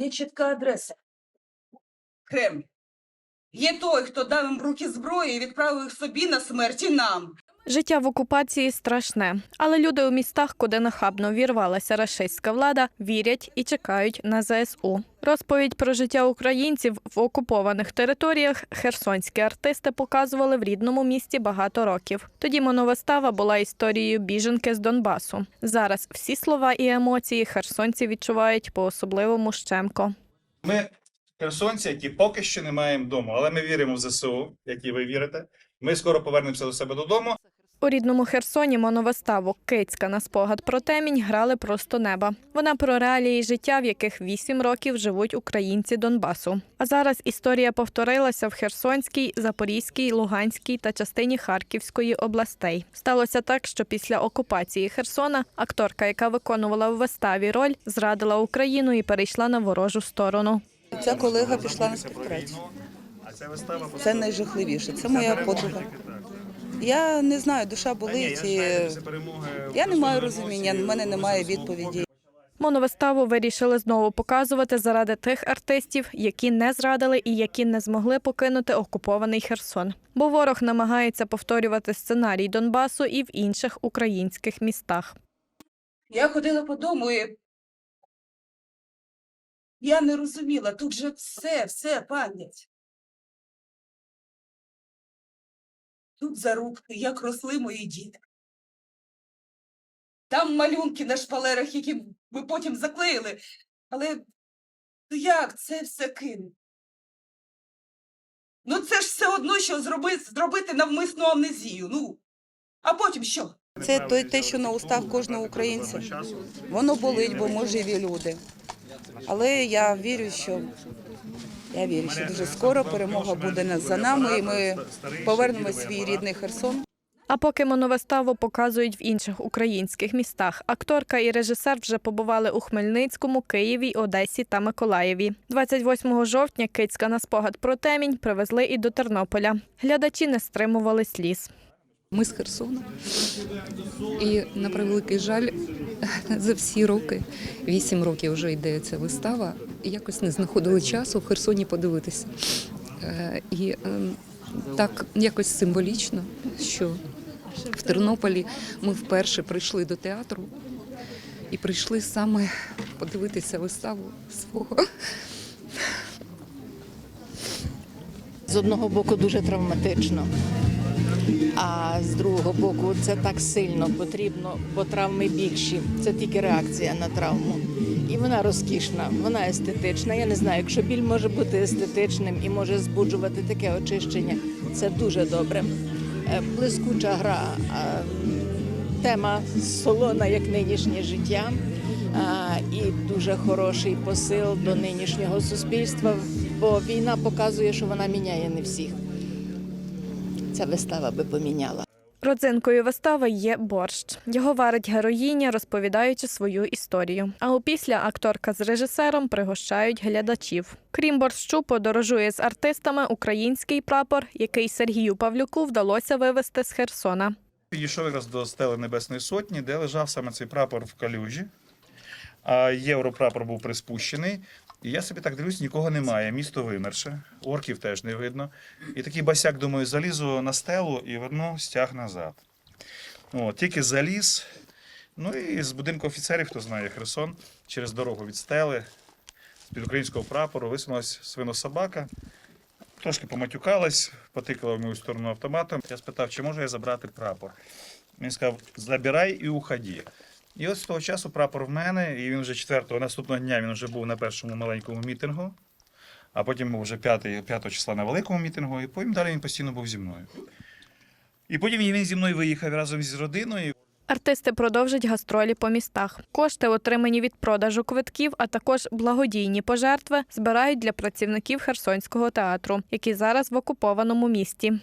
Є чітка адреса. Кремль. Є той, хто дав їм руки зброю і відправив їх собі на смерть і нам. Життя в окупації страшне, але люди у містах, куди нахабно вірвалася рашистська влада, вірять і чекають на ЗСУ. Розповідь про життя українців в окупованих територіях херсонські артисти показували в рідному місті багато років. Тоді моновистава була історією біженки з Донбасу. Зараз всі слова і емоції херсонці відчувають по-особливому щемко. Ми херсонці, які поки що не маємо дому, але ми віримо в ЗСУ, як і ви вірите. Ми скоро повернемося до себе додому. У рідному Херсоні моновиставу Кицька на спогад про темінь грали просто неба. Вона про реалії життя, в яких вісім років живуть українці Донбасу. А зараз історія повторилася в Херсонській, Запорізькій, Луганській та частині Харківської областей. Сталося так, що після окупації Херсона акторка, яка виконувала в виставі роль, зрадила Україну і перейшла на ворожу сторону. Ця колега пішла на співпрацю. Це найжахливіше. Це моя подруга. Я не знаю, душа болить. і Я не маю розуміння, в мене немає відповіді. Моновиставу вирішили знову показувати заради тих артистів, які не зрадили і які не змогли покинути окупований Херсон. Бо ворог намагається повторювати сценарій Донбасу і в інших українських містах. Я ходила по дому і я не розуміла, тут же все, все пам'ять. Тут зарубки, як росли мої діти. Там малюнки на шпалерах, які ми потім заклеїли. Але ну як це все кинути? Ну це ж все одно, що зробити, зробити навмисну амнезію. Ну, а потім що? Це той те, що на устах кожного українця. Воно болить, бо ми живі люди. Але я вірю, що я вірю, що дуже скоро перемога буде за нами, і ми повернемо свій рідний Херсон. А поки моновиставу показують в інших українських містах, акторка і режисер вже побували у Хмельницькому, Києві, Одесі та Миколаєві. 28 жовтня Кицька на спогад про темінь привезли і до Тернополя. Глядачі не стримували сліз. Ми з Херсона. І на превеликий жаль, за всі роки, вісім років вже йде ця вистава, якось не знаходили часу в Херсоні подивитися. Е, І ем, так якось символічно, що в Тернополі ми вперше прийшли до театру і прийшли саме подивитися виставу свого З одного боку дуже травматично, а з другого боку це так сильно потрібно, бо травми більші. Це тільки реакція на травму. І вона розкішна, вона естетична. Я не знаю, якщо біль може бути естетичним і може збуджувати таке очищення, це дуже добре. Е, Блискуча гра, тема солона, як нинішнє життя, і дуже хороший посил до нинішнього суспільства, бо війна показує, що вона міняє не всіх. Ця вистава би поміняла. Родзинкою вистави є борщ. Його варить героїня, розповідаючи свою історію. А опісля акторка з режисером пригощають глядачів. Крім борщу, подорожує з артистами український прапор, який Сергію Павлюку вдалося вивезти з Херсона. Підійшов якраз до стели Небесної Сотні, де лежав саме цей прапор в калюжі. А європрапор був приспущений. І я собі так дивлюсь, нікого немає. Місто вимерше, орків теж не видно. І такий басяк, думаю, залізу на стелу і верну стяг назад. О, тільки заліз. Ну і з будинку офіцерів, хто знає Херсон, через дорогу від стели, з-під українського прапору висунулась свинособака. Трошки поматюкалась, потикала в мою сторону автоматом. Я спитав, чи можу я забрати прапор. Він сказав: забирай і уходи. І от з того часу прапор в мене, і він вже 4 наступного дня він вже був на першому маленькому мітингу, а потім був вже 5, 5 числа на великому мітингу, і потім далі він постійно був зі мною. І потім він зі мною виїхав разом з родиною. Артисти продовжать гастролі по містах. Кошти, отримані від продажу квитків, а також благодійні пожертви, збирають для працівників Херсонського театру, які зараз в окупованому місті.